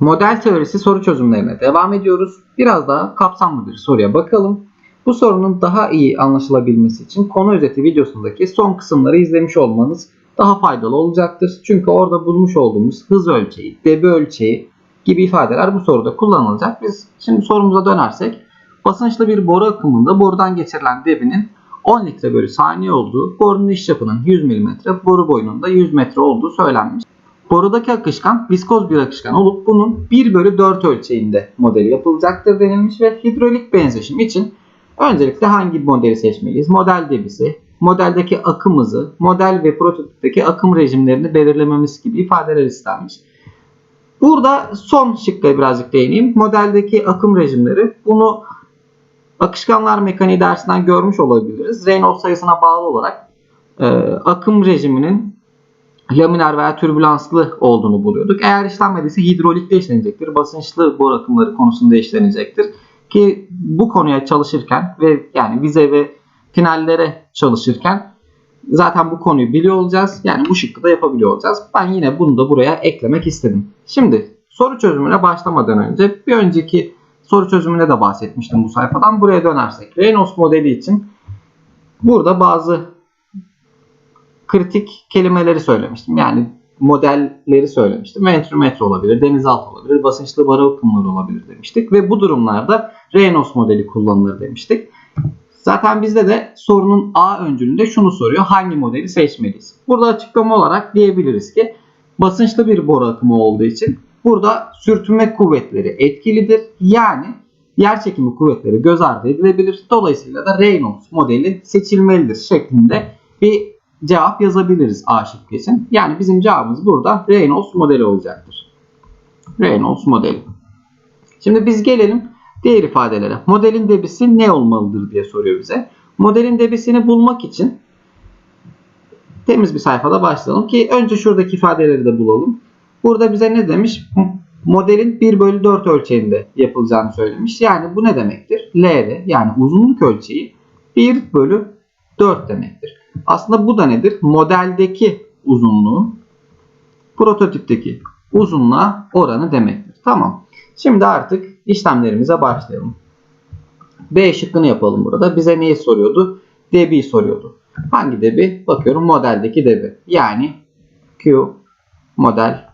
Model teorisi soru çözümlerine devam ediyoruz. Biraz daha kapsamlı bir soruya bakalım. Bu sorunun daha iyi anlaşılabilmesi için konu özeti videosundaki son kısımları izlemiş olmanız daha faydalı olacaktır. Çünkü orada bulmuş olduğumuz hız ölçeği, debi ölçeği gibi ifadeler bu soruda kullanılacak. Biz şimdi sorumuza dönersek basınçlı bir boru akımında borudan geçirilen debinin 10 litre bölü saniye olduğu, borunun iç çapının 100 mm, boru boyunun da 100 metre olduğu söylenmiş. Borudaki akışkan viskoz bir akışkan olup bunun 1 bölü 4 ölçeğinde modeli yapılacaktır denilmiş ve hidrolik benzeşim için öncelikle hangi modeli seçmeliyiz? Model debisi, modeldeki akım hızı, model ve prototipteki akım rejimlerini belirlememiz gibi ifadeler istenmiş. Burada son şıkka birazcık değineyim. Modeldeki akım rejimleri bunu akışkanlar mekaniği dersinden görmüş olabiliriz. Reynolds sayısına bağlı olarak e, akım rejiminin laminer veya türbülanslı olduğunu buluyorduk. Eğer işlenmediyse hidrolikte işlenecektir. Basınçlı bor akımları konusunda işlenecektir. Ki bu konuya çalışırken ve yani vize ve finallere çalışırken zaten bu konuyu biliyor olacağız. Yani bu şıkkı da yapabiliyor olacağız. Ben yine bunu da buraya eklemek istedim. Şimdi soru çözümüne başlamadan önce bir önceki soru çözümüne de bahsetmiştim bu sayfadan. Buraya dönersek Reynolds modeli için burada bazı kritik kelimeleri söylemiştim. Yani modelleri söylemiştim. Ventrimetre olabilir, denizaltı olabilir, basınçlı barı akımları olabilir demiştik. Ve bu durumlarda Reynolds modeli kullanılır demiştik. Zaten bizde de sorunun A öncülünde şunu soruyor. Hangi modeli seçmeliyiz? Burada açıklama olarak diyebiliriz ki basınçlı bir boru akımı olduğu için burada sürtünme kuvvetleri etkilidir. Yani yer çekimi kuvvetleri göz ardı edilebilir. Dolayısıyla da Reynolds modeli seçilmelidir şeklinde bir cevap yazabiliriz A şıkkı için. Yani bizim cevabımız burada Reynolds modeli olacaktır. Reynolds modeli. Şimdi biz gelelim diğer ifadelere. Modelin debisi ne olmalıdır diye soruyor bize. Modelin debisini bulmak için temiz bir sayfada başlayalım ki önce şuradaki ifadeleri de bulalım. Burada bize ne demiş? Modelin 1 bölü 4 ölçeğinde yapılacağını söylemiş. Yani bu ne demektir? LR yani uzunluk ölçeği 1 bölü 4 demektir. Aslında bu da nedir? Modeldeki uzunluğun prototipteki uzunluğa oranı demektir. Tamam. Şimdi artık işlemlerimize başlayalım. B şıkkını yapalım burada. Bize neyi soruyordu? Debi soruyordu. Hangi debi? Bakıyorum modeldeki debi. Yani Q model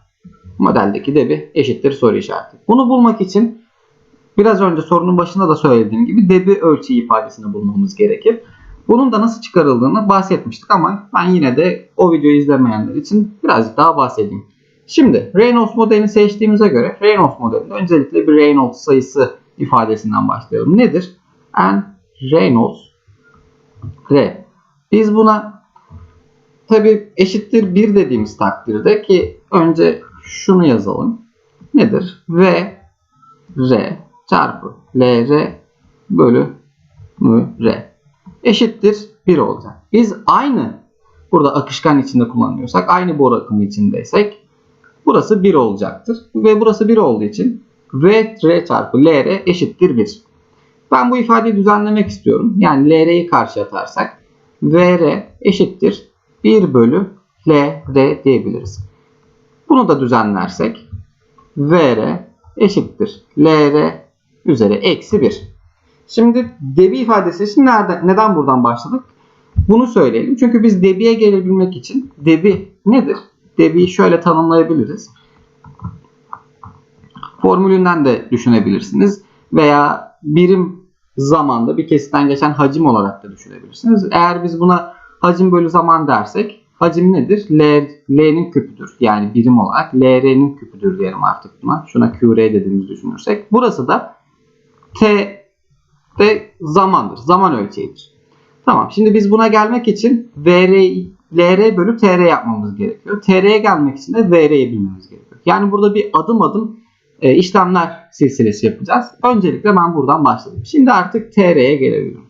modeldeki debi eşittir soru işareti. Bunu bulmak için biraz önce sorunun başında da söylediğim gibi debi ölçeği ifadesini bulmamız gerekir. Bunun da nasıl çıkarıldığını bahsetmiştik ama ben yine de o videoyu izlemeyenler için birazcık daha bahsedeyim. Şimdi Reynolds modelini seçtiğimize göre Reynolds modelinde öncelikle bir Reynolds sayısı ifadesinden başlayalım. Nedir? N Reynolds R. Biz buna tabi eşittir 1 dediğimiz takdirde ki önce şunu yazalım. Nedir? V R çarpı L R bölü R eşittir 1 olacak. Biz aynı burada akışkan içinde kullanıyorsak aynı boru akımı içindeysek burası 1 olacaktır. Ve burası 1 olduğu için V R çarpı L R eşittir 1. Ben bu ifadeyi düzenlemek istiyorum. Yani L R'yi karşı atarsak V R eşittir 1 bölü L R diyebiliriz. Bunu da düzenlersek V R eşittir L R üzeri eksi 1. Şimdi debi ifadesi için nereden, neden buradan başladık? Bunu söyleyelim. Çünkü biz debiye gelebilmek için debi nedir? Debiyi şöyle tanımlayabiliriz. Formülünden de düşünebilirsiniz. Veya birim zamanda bir kesitten geçen hacim olarak da düşünebilirsiniz. Eğer biz buna hacim bölü zaman dersek hacim nedir? L, L'nin küpüdür. Yani birim olarak LR'nin küpüdür diyelim artık buna. Şuna QR dediğimizi düşünürsek. Burası da T de zamandır. Zaman ölçeğidir. Tamam. Şimdi biz buna gelmek için VR, LR bölü TR yapmamız gerekiyor. TR'ye gelmek için de VR'yi bilmemiz gerekiyor. Yani burada bir adım adım e, işlemler silsilesi yapacağız. Öncelikle ben buradan başladım. Şimdi artık TR'ye gelebilirim.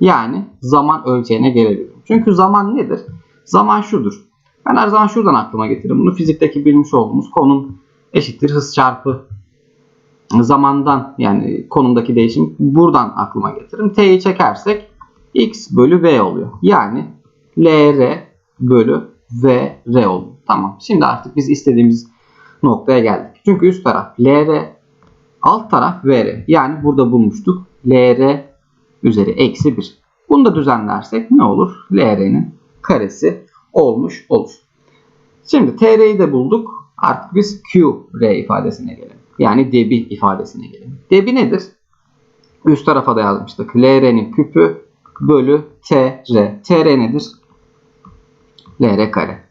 Yani zaman ölçeğine gelebilirim. Çünkü zaman nedir? Zaman şudur. Ben her zaman şuradan aklıma getiririm. Bunu fizikteki bilmiş olduğumuz konum eşittir hız çarpı zamandan yani konumdaki değişim buradan aklıma getiririm. T'yi çekersek x bölü v oluyor. Yani LR bölü VR oluyor. Tamam. Şimdi artık biz istediğimiz noktaya geldik. Çünkü üst taraf LR, alt taraf VR. Yani burada bulmuştuk. LR üzeri eksi 1. Bunu da düzenlersek ne olur? LR'nin karesi olmuş olur. Şimdi TR'yi de bulduk. Artık biz QR ifadesine gelelim. Yani debi ifadesine gelelim. Debi nedir? Üst tarafa da yazmıştık. LR'nin küpü bölü TR. TR nedir? LR kare.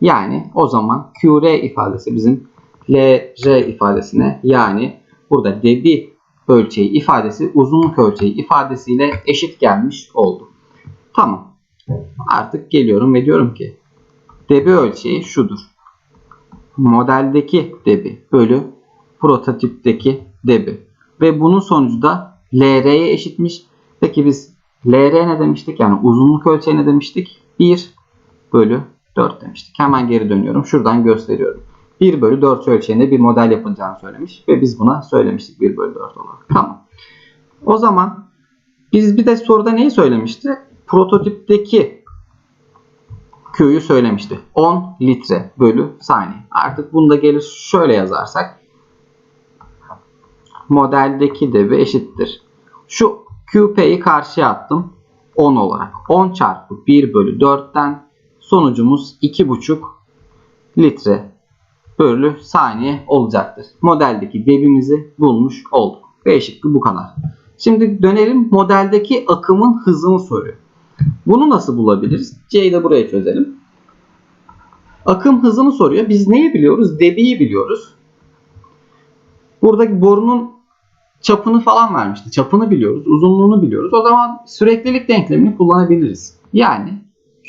Yani o zaman QR ifadesi bizim LR ifadesine yani burada debi ölçeği ifadesi uzunluk ölçeği ifadesiyle eşit gelmiş oldu. Tamam. Artık geliyorum ve diyorum ki debi ölçeği şudur. Modeldeki debi bölü prototipteki debi. Ve bunun sonucu da LR'ye eşitmiş. Peki biz LR ne demiştik? Yani uzunluk ölçeği ne demiştik? 1 bölü 4 demiştik. Hemen geri dönüyorum. Şuradan gösteriyorum. 1 bölü 4 ölçeğinde bir model yapılacağını söylemiş. Ve biz buna söylemiştik 1 bölü 4 olarak. Tamam. O zaman biz bir de soruda neyi söylemişti? Prototipteki Q'yu söylemişti. 10 litre bölü saniye. Artık bunu da gelir şöyle yazarsak modeldeki debi eşittir. Şu QP'yi karşıya attım 10 olarak. 10 çarpı 1 bölü 4'ten sonucumuz 2,5 litre bölü saniye olacaktır. Modeldeki debimizi bulmuş olduk. B şıkkı bu kadar. Şimdi dönelim modeldeki akımın hızını soruyor. Bunu nasıl bulabiliriz? C'yi de buraya çözelim. Akım hızını soruyor. Biz neyi biliyoruz? Debiyi biliyoruz. Buradaki borunun çapını falan vermişti. Çapını biliyoruz. Uzunluğunu biliyoruz. O zaman süreklilik denklemini kullanabiliriz. Yani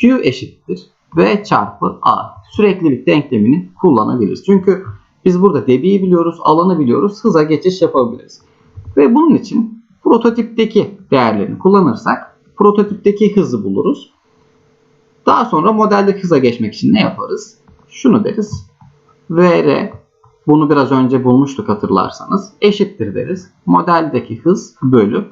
Q eşittir V çarpı A. Süreklilik denklemini kullanabiliriz. Çünkü biz burada debiyi biliyoruz, alanı biliyoruz, hıza geçiş yapabiliriz. Ve bunun için prototipteki değerlerini kullanırsak prototipteki hızı buluruz. Daha sonra modeldeki hıza geçmek için ne yaparız? Şunu deriz. VR bunu biraz önce bulmuştuk hatırlarsanız. Eşittir deriz. Modeldeki hız bölü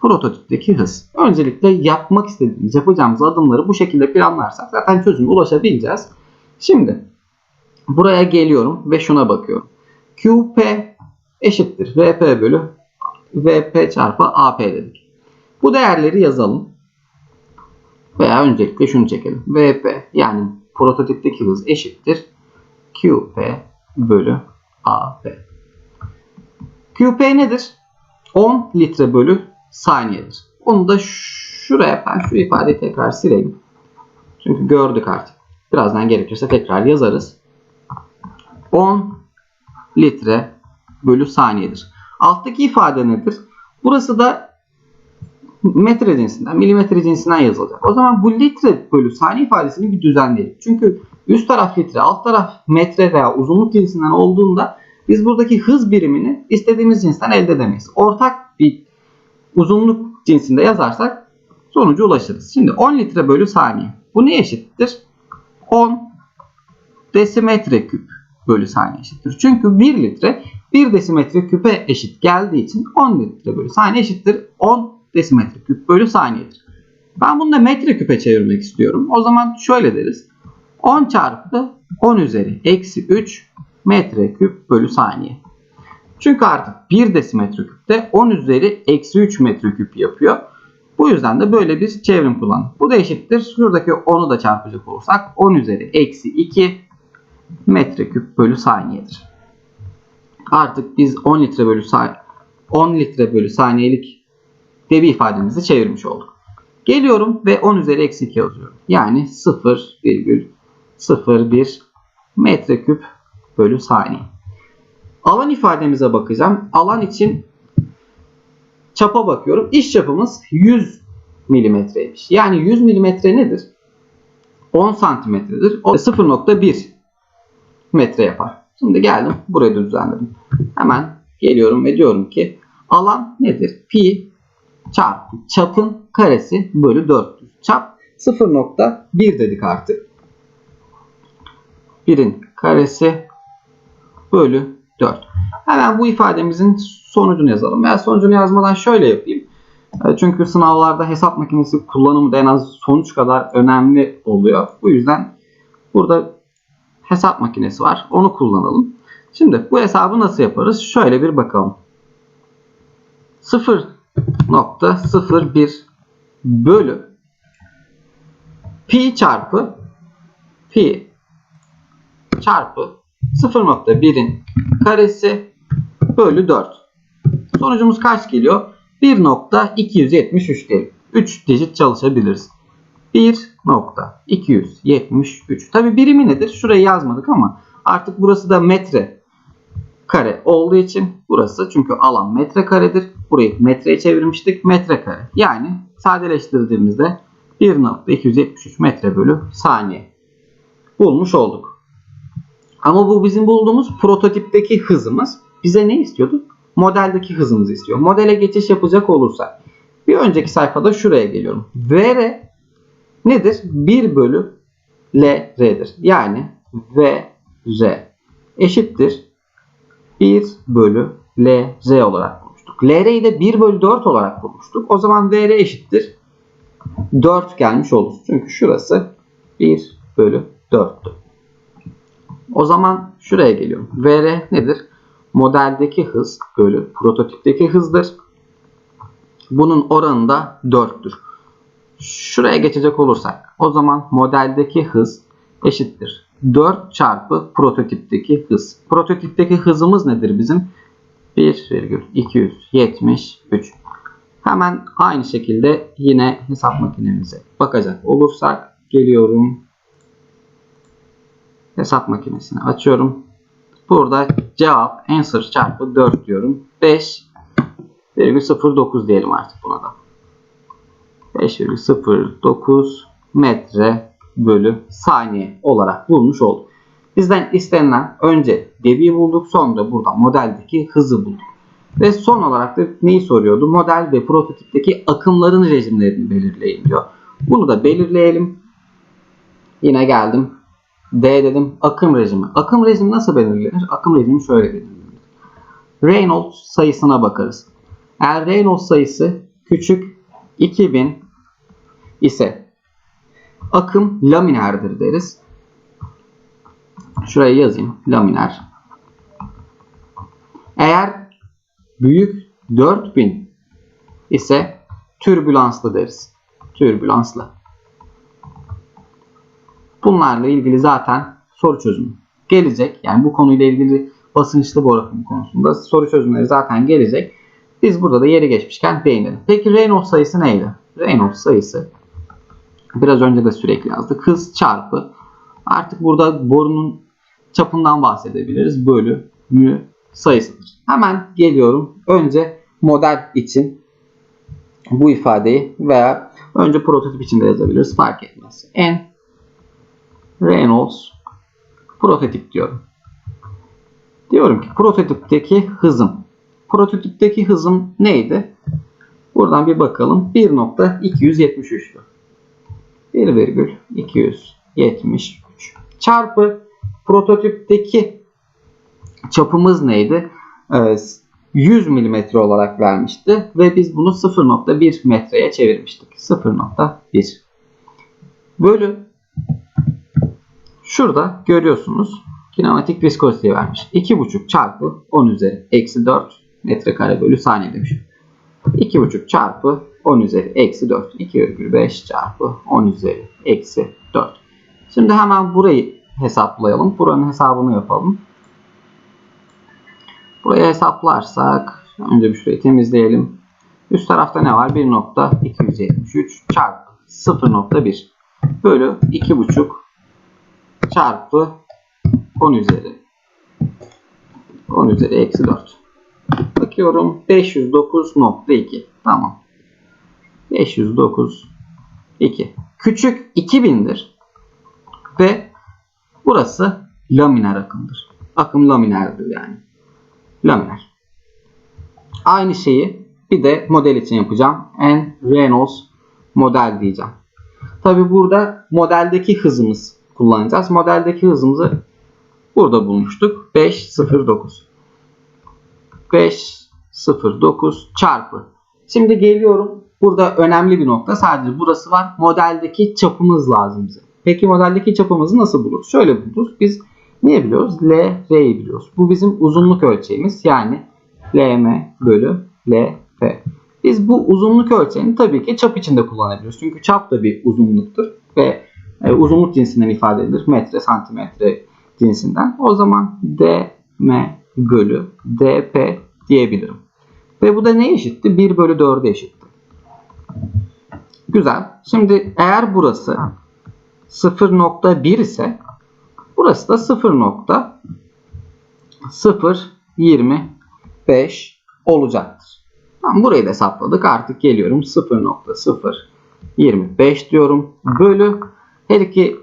prototipteki hız. Öncelikle yapmak istediğimiz, yapacağımız adımları bu şekilde planlarsak zaten çözüme ulaşabileceğiz. Şimdi buraya geliyorum ve şuna bakıyorum. QP eşittir VP bölü VP çarpı AP dedik. Bu değerleri yazalım. Veya öncelikle şunu çekelim. VP yani prototipteki hız eşittir. QP bölü AP. QP nedir? 10 litre bölü saniyedir. Onu da şuraya ben şu ifadeyi tekrar sileyim. Çünkü gördük artık. Birazdan gerekirse tekrar yazarız. 10 litre bölü saniyedir. Alttaki ifade nedir? Burası da metre cinsinden, milimetre cinsinden yazılacak. O zaman bu litre bölü saniye ifadesini bir düzenleyelim. Çünkü üst taraf litre, alt taraf metre veya uzunluk cinsinden olduğunda biz buradaki hız birimini istediğimiz cinsten elde edemeyiz. Ortak bir uzunluk cinsinde yazarsak sonuca ulaşırız. Şimdi 10 litre bölü saniye. Bu ne eşittir? 10 desimetre küp bölü saniye eşittir. Çünkü 1 litre 1 desimetre küpe eşit geldiği için 10 litre bölü saniye eşittir 10 desimetre küp bölü saniyedir. Ben bunu da metre çevirmek istiyorum. O zaman şöyle deriz. 10 çarpı 10 üzeri eksi 3 metre küp bölü saniye. Çünkü artık 1 desimetre küpte 10 üzeri eksi 3 metre küp yapıyor. Bu yüzden de böyle bir çevrim kullanın. Bu da eşittir. Şuradaki 10'u da çarpacak olursak 10 üzeri eksi 2 metreküp bölü saniyedir. Artık biz 10 litre bölü saniye 10 litre bölü saniyelik debi ifademizi çevirmiş olduk. Geliyorum ve 10 üzeri eksi 2 yazıyorum. Yani 0,01 metreküp bölü saniye. Alan ifademize bakacağım. Alan için çapa bakıyorum. İş çapımız 100 milimetreymiş. Yani 100 milimetre nedir? 10 santimetredir. O 0.1 metre yapar. Şimdi geldim burayı da düzenledim. Hemen geliyorum ve diyorum ki alan nedir? Pi çarpı çapın karesi bölü 400. Çap 0.1 dedik artık. 1'in karesi bölü 4. Hemen bu ifademizin sonucunu yazalım. Veya sonucunu yazmadan şöyle yapayım. E, Çünkü sınavlarda hesap makinesi kullanımı da en az sonuç kadar önemli oluyor. Bu yüzden burada hesap makinesi var. Onu kullanalım. Şimdi bu hesabı nasıl yaparız? Şöyle bir bakalım. 0.01 bölü pi çarpı pi çarpı 0.1'in karesi bölü 4. Sonucumuz kaç geliyor? 1.273 diyelim. 3 digit çalışabiliriz. 1.273. Tabi birimi nedir? Şurayı yazmadık ama artık burası da metre kare olduğu için burası çünkü alan metre karedir. Burayı metreye çevirmiştik. Metre kare. Yani sadeleştirdiğimizde 1.273 metre bölü saniye bulmuş olduk. Ama bu bizim bulduğumuz prototipteki hızımız. Bize ne istiyordu? Modeldeki hızımızı istiyor. Modele geçiş yapacak olursak bir önceki sayfada şuraya geliyorum. VR nedir? 1 bölü LR'dir. Yani VR eşittir 1 bölü LR olarak bulmuştuk. LR'yi de 1 bölü 4 olarak bulmuştuk. O zaman VR eşittir 4 gelmiş olur. Çünkü şurası 1 bölü 4'tü. O zaman şuraya geliyorum. VR nedir? Modeldeki hız bölü prototipteki hızdır. Bunun oranı da 4'tür. Şuraya geçecek olursak o zaman modeldeki hız eşittir. 4 çarpı prototipteki hız. Prototipteki hızımız nedir bizim? 1,273. Hemen aynı şekilde yine hesap makinemize bakacak olursak geliyorum. Hesap makinesini açıyorum. Burada cevap answer çarpı 4 diyorum. 5,09 diyelim artık buna da. 5,09 metre bölü saniye olarak bulmuş olduk. Bizden istenilen önce debiyi bulduk sonra burada modeldeki hızı bulduk. Ve son olarak da neyi soruyordu? Model ve prototipteki akımların rejimlerini belirleyin diyor. Bunu da belirleyelim. Yine geldim. D dedim akım rejimi. Akım rejimi nasıl belirlenir? Akım rejimi şöyle belirlenir. Reynolds sayısına bakarız. Eğer Reynolds sayısı küçük 2000 ise akım laminerdir deriz. Şuraya yazayım. Laminer. Eğer büyük 4000 ise türbülanslı deriz. Türbülanslı. Bunlarla ilgili zaten soru çözümü gelecek. Yani bu konuyla ilgili basınçlı boru akımı konusunda soru çözümleri zaten gelecek. Biz burada da yeri geçmişken değinelim. Peki Reynolds sayısı neydi? Reynolds sayısı biraz önce de sürekli yazdık. Hız çarpı artık burada borunun çapından bahsedebiliriz. Bölü mü sayısıdır. Hemen geliyorum. Önce model için bu ifadeyi veya önce prototip için de yazabiliriz. Fark etmez. N Reynolds prototip diyorum. Diyorum ki prototipteki hızım. Prototipteki hızım neydi? Buradan bir bakalım. 1.273'tü. 1,273 çarpı prototipteki çapımız neydi? 100 mm olarak vermişti ve biz bunu 0.1 metreye çevirmiştik. 0.1 bölü şurada görüyorsunuz kinematik viskozite vermiş. 2.5 çarpı 10 üzeri eksi 4 metrekare bölü saniye demiş. 2.5 çarpı 10 üzeri eksi 4. 2,5 çarpı 10 üzeri eksi 4. Şimdi hemen burayı hesaplayalım. Buranın hesabını yapalım. Burayı hesaplarsak önce bir şurayı temizleyelim. Üst tarafta ne var? 1.273 çarpı 0.1 bölü 2.5 çarpı 10 üzeri 10 üzeri eksi 4. Bakıyorum 509.2. Tamam. 509 2. Küçük 2000'dir. Ve burası laminer akımdır. Akım laminerdir yani. Laminer. Aynı şeyi bir de model için yapacağım. N Reynolds model diyeceğim. Tabi burada modeldeki hızımız kullanacağız. Modeldeki hızımızı burada bulmuştuk. 509. 509 çarpı. Şimdi geliyorum. Burada önemli bir nokta. Sadece burası var. Modeldeki çapımız lazım bize. Peki modeldeki çapımızı nasıl buluruz? Şöyle buluruz. Biz Niye biliyoruz? L, R'yi biliyoruz. Bu bizim uzunluk ölçeğimiz. Yani LM bölü LP. Biz bu uzunluk ölçeğini tabii ki çap içinde kullanabiliyoruz. Çünkü çap da bir uzunluktur ve e, uzunluk cinsinden ifade edilir. Metre, santimetre cinsinden. O zaman DM bölü DP diyebilirim. Ve bu da ne eşitti? 1 bölü 4'e eşitti. Güzel. Şimdi eğer burası 0.1 ise burası da 0.025 olacaktır. Tamam burayı da hesapladık. Artık geliyorum 0.025 diyorum. Bölü her iki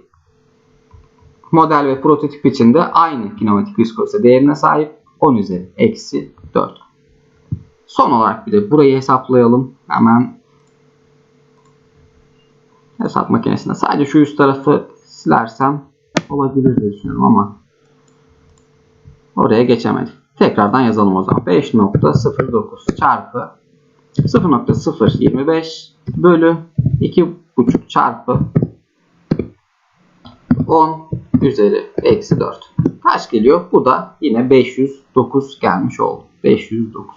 model ve prototip için de aynı kinematik viskozite değerine sahip 10 üzeri eksi 4. Son olarak bir de burayı hesaplayalım. Hemen hesap makinesinde sadece şu üst tarafı silersem olabilir diye düşünüyorum ama oraya geçemedik. Tekrardan yazalım o zaman. 5.09 çarpı 0.025 bölü 2.5 çarpı 10 üzeri eksi 4. Kaç geliyor? Bu da yine 509 gelmiş oldu. 509.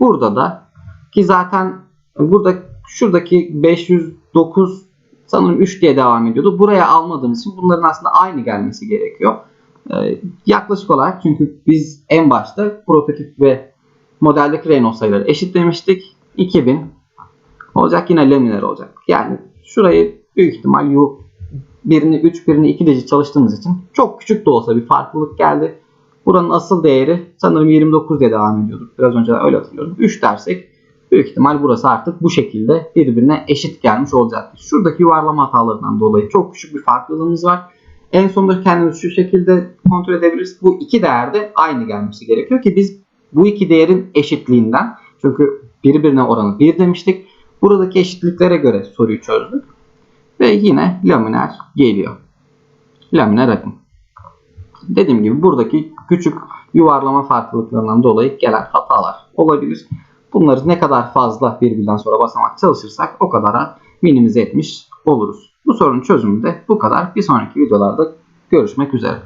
Burada da ki zaten burada şuradaki 509 sanırım 3 diye devam ediyordu. Buraya almadığımız için bunların aslında aynı gelmesi gerekiyor. Ee, yaklaşık olarak çünkü biz en başta prototip ve modeldeki Renault sayıları eşitlemiştik. 2000 olacak yine laminer olacak. Yani şurayı büyük ihtimal yu birini 3 birini 2 derece çalıştığımız için çok küçük de olsa bir farklılık geldi. Buranın asıl değeri sanırım 29 diye devam ediyordu. Biraz önce öyle hatırlıyorum. 3 dersek büyük ihtimal burası artık bu şekilde birbirine eşit gelmiş olacaktır. Şuradaki yuvarlama hatalarından dolayı çok küçük bir farklılığımız var. En sonunda kendimiz şu şekilde kontrol edebiliriz. Bu iki değerde aynı gelmesi gerekiyor ki biz bu iki değerin eşitliğinden çünkü birbirine oranı 1 demiştik. Buradaki eşitliklere göre soruyu çözdük. Ve yine laminer geliyor. Laminer akım. Dediğim gibi buradaki küçük yuvarlama farklılıklarından dolayı gelen hatalar olabilir. Bunları ne kadar fazla birbirinden sonra basamak çalışırsak o kadar minimize etmiş oluruz. Bu sorunun çözümü de bu kadar. Bir sonraki videolarda görüşmek üzere.